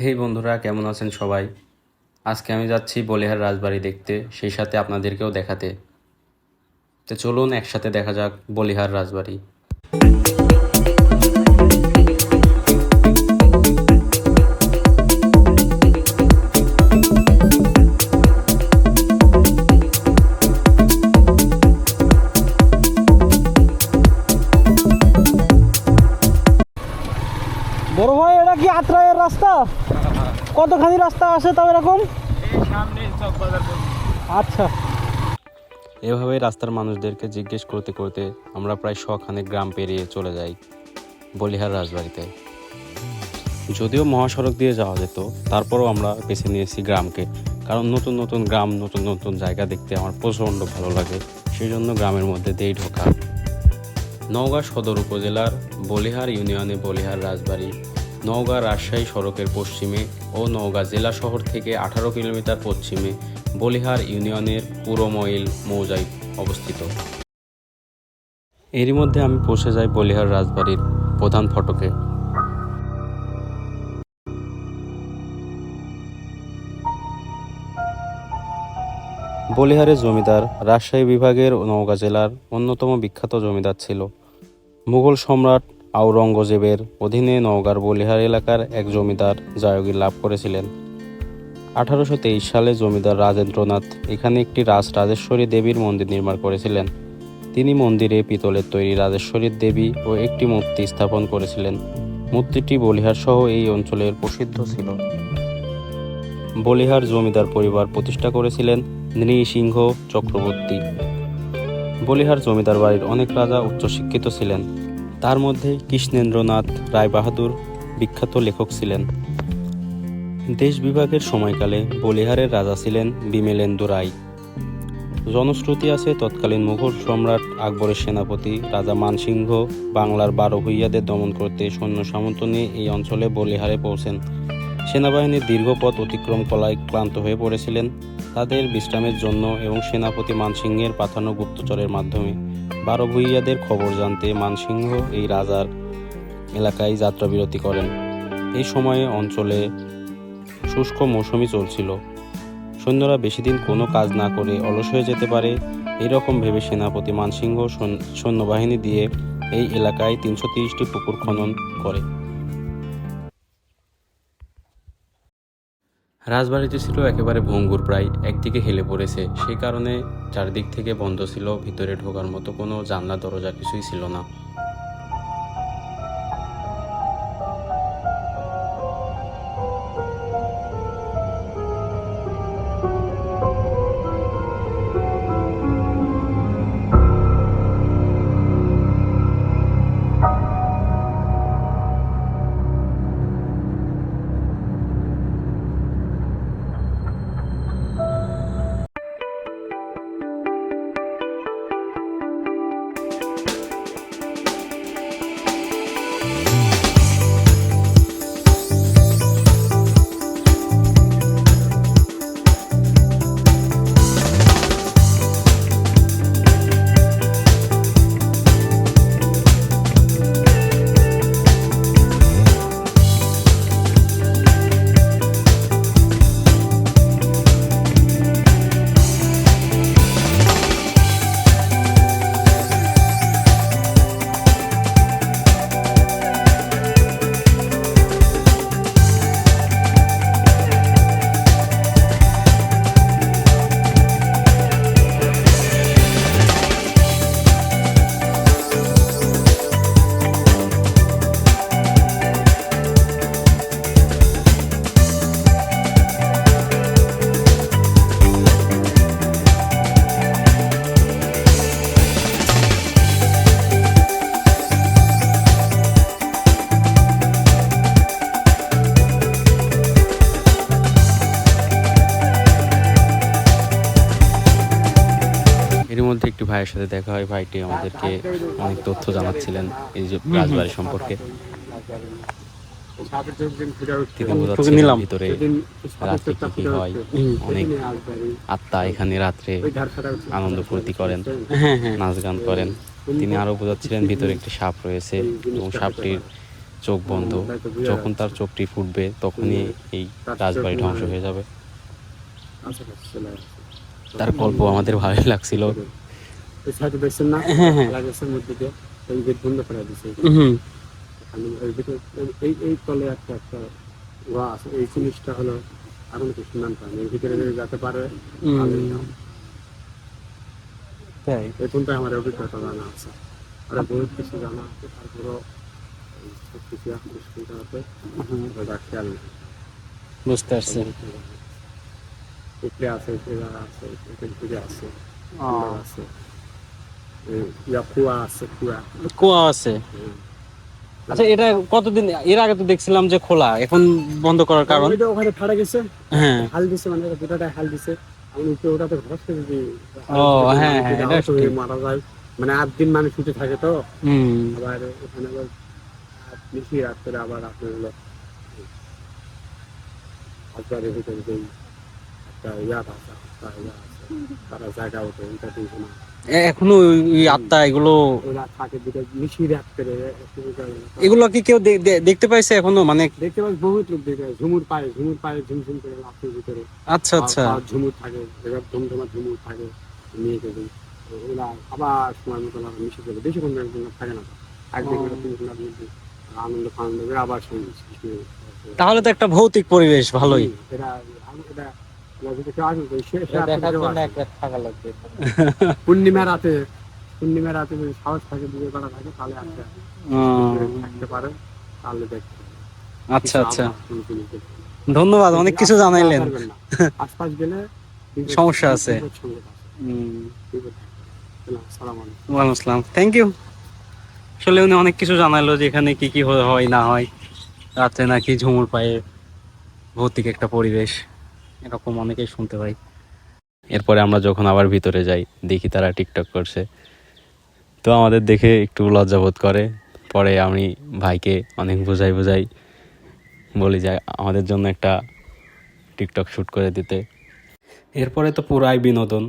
হেই বন্ধুরা, কেমন আছেন সবাই? আজকে আমি যাচ্ছি বলিহার রাজবাড়ি দেখতে, সেই সাথে আপনাদেরকেও দেখাতে। তো চলুন, একসাথে দেখা যাক বলিহার রাজবাড়ি। বড় ভাই এটা কি আত্রায়ের রাস্তা? কতখানি রাস্তা আছে তাও এরকম? আচ্ছা। এভাবে রাস্তার মানুষদেরকে জিজ্ঞেস করতে করতে আমরা প্রায় শখানে গ্রাম পেরিয়ে চলে যাই বলিহার রাজবাড়িতে। যদিও মহাসড়ক দিয়ে যাওয়া যেত তারপরও আমরা বেছে নিয়েছি গ্রামকে। কারণ নতুন নতুন গ্রাম নতুন নতুন জায়গা দেখতে আমার প্রচণ্ড ভালো লাগে সেই জন্য গ্রামের মধ্যে দিয়েই ঢোকা। নওগাঁ সদর উপজেলার বলিহার ইউনিয়নে বলিহার রাজবাড়ি, নওগাঁ রাজশাহী সড়কের পশ্চিমে ও নওগাঁ জেলা শহর থেকে আঠারো কিলোমিটার পশ্চিমে বলিহার ইউনিয়নের পুরোমইল মৌজায় অবস্থিত। এরই মধ্যে আমি পৌঁছে যাই বলিহার রাজবাড়ির প্রধান ফটকে। বলিহারের জমিদার, রাজশাহী বিভাগের নওগাঁ জেলার অন্যতম বিখ্যাত জমিদার ছিল। মুঘল সম্রাট আওরঙ্গজেবের অধীনে নওগাঁর বলিহার এলাকার এক জমিদার জায়গীর লাভ করেছিলেন। আঠারোশো তেইশ সালে জমিদার রাজেন্দ্রনাথ এখানে একটি রাজ রাজেশ্বরী দেবীর মন্দির নির্মাণ করেছিলেন। তিনি মন্দিরে পিতলের তৈরি রাজেশ্বরী দেবী ও একটি মূর্তি স্থাপন করেছিলেন। মূর্তিটি বলিহার সহ এই অঞ্চলের প্রসিদ্ধ ছিল। বলিহার জমিদার পরিবার প্রতিষ্ঠা করেছিলেন নৃসিংহ চক্রবর্তী। বলিহার জমিদার বাড়ির অনেক রাজা উচ্চশিক্ষিত ছিলেন। তার মধ্যে কৃষ্ণেন্দ্রনাথ রায়বাহাদুর বিখ্যাত লেখক ছিলেন। দেশ বিভাগের সময়কালে বলিহারের রাজা ছিলেন বিমেলেন্দু রায়। জনশ্রুতি আছে তৎকালীন মুঘল সম্রাট আকবরের সেনাপতি রাজা মানসিংহ বাংলার বারো ভূইয়াদের দমন করতে সৈন্য সামন্ত নিয়ে এই অঞ্চলে বলিহারে পৌঁছেন। সেনাবাহিনীর দীর্ঘ পথ অতিক্রম কলায় ক্লান্ত হয়ে পড়েছিলেন। তাদের বিশ্রামের জন্য এবং সেনাপতি মানসিংহের পাঠানো গুপ্তচরের মাধ্যমে। বারো ভূইয়াদের খবর জানতে মানসিংহ এই রাজার এলাকায় যাত্রাবিরতি করেন। এই সময়ে অঞ্চলে শুষ্ক মৌসুমি চলছিল। সৈন্যরা বেশি দিন কোনো কাজ না করে অলস হয়ে যেতে পারে এরকম ভেবে সেনাপতি মানসিংহ সৈন্য- সৈন্যবাহিনী দিয়ে এই এলাকায় তিনশো তিরিশটি পুকুর খনন করে। রাজবাড়িটি ছিল একেবারে ভঙ্গুর প্রায়, একদিকে হেলে পড়েছে। সেই কারণে চারদিক থেকে বন্ধ ছিল, ভিতরে ঢোকার মতো কোনো জানলা, দরজা কিছুই ছিল না। একটি ভাইয়ের সাথে দেখা হয়। ভাইটি আমাদেরকে অনেক তথ্য জানাচ্ছিলেন এই যে রাজবাড়ি সম্পর্কে। তিনি বোঝাচ্ছিলেন ভিতরে রাত্রে কি কি হয়। অনেক আত্মা এখানে রাত্রে আনন্দ ফুর্তি করেন হ্যাঁ হ্যাঁ। নাচ গান করেন। তিনি আরও বোঝাচ্ছিলেন ভিতরে একটি সাপ রয়েছে এবং সাপটির চোখ বন্ধ। যখন তার চোখটি ফুটবে তখনই এই রাজবাড়ি ধ্বংস হয়ে যাবে। তার গল্প আমাদের ভালোই লাগছিল। সাইডে দেখছেন না? হ্যাঁ, হ্যাঁ। লাগাইছেন মধ্যে দিয়ে এই গেট বন্ধ করে দিছে। হুম। আমি ওই ভিতরে এই এই তলে একটা একটা ওয়া আছে। এই জিনিসটা হলো এখন কিছু নাম পাই এর ভিতরে যদি যেতে পারে হুম। ভালোই নাম। তাই? এই আমার অভিজ্ঞতা জানা আছে। আর বহুত কিছু জানা আছে তারপরও সব কিছু এখন ওটা খেয়াল বুঝতে পারছি। উপরে আছে উপরে আছে উপরে উপরে আছে আছে। এই কুয়া আছে। আচ্ছা এটা কতদিন এর আগে তো দেখছিলাম যে খোলা এখন বন্ধ করার কারণ। ওইটা ওখানে ফাড়া গেছে হ্যাঁ। হাল দিছে মানে দুটাটা হাল দিছে। আমি তো ওটাতে ঘষতে যদি ও, হ্যাঁ, হ্যাঁ, এটা মারা যায়। মানে আট দিন মানুষ উঠে থাকে তো। আবার ওখানে আবার বেশি রাত করে আবার আপনার হলো হাজারের ভিতরে যেই একটা ইয়া আছে তারা জায়গা ওঠে ওইটা না এ- এখনও ওই- আত্মা এগুলো রাত করে এগুলো কি কেউ দেখতে পাইছে এখনও? মানে দেখতে পাচ্ছি বহুত লোক দেখে ঝুমুর পায়ে ঝুমুর পায়ে ঝুমঝুম করে লাফের ভিতরে। আচ্ছা আচ্ছা। ঝুমুর থাকে এবার ধুমধুমা ঝুমুর থাকে নিয়ে গেছে ওরা আবার সময় মতো মিশে যাবে। বেশি কোনো থাকে না। একদিন আনন্দ ফানন্দ আবার সেই- তাহলে তো একটা ভৌতিক পরিবেশ ভালোই। এটা পূর্ণিমা রাতে পূর্ণিমা রাতে যদি সাহস থাকে দূরে বেড়া থাকে তাহলে থাকতে পারে তাহলে দেখতে আচ্ছা আচ্ছা। ধন্যবাদ অনেক কিছু জানাইলেন। আশপাশ গেলে সমস্যা আছে। ওয়ালাইকুম আসসালাম। থ্যাংক ইউ আসলে উনি অনেক কিছু জানাইলো যে এখানে কি কি হয় হয় না হয়। রাত্রে নাকি ঝুমুর পায়ে ভৌতিক একটা পরিবেশ। এরকম অনেকেই শুনতে পাই। এরপরে আমরা যখন আবার ভিতরে যাই, দেখি তারা টিকটক করছে। তো আমাদের দেখে একটু লজ্জাবোধ করে। পরে আমি ভাইকে অনেক বোঝাই বোঝাই বলি যে, আমাদের জন্য একটা টিকটক শ্যুট করে দিতে। এরপরে তো পুরাই বিনোদন।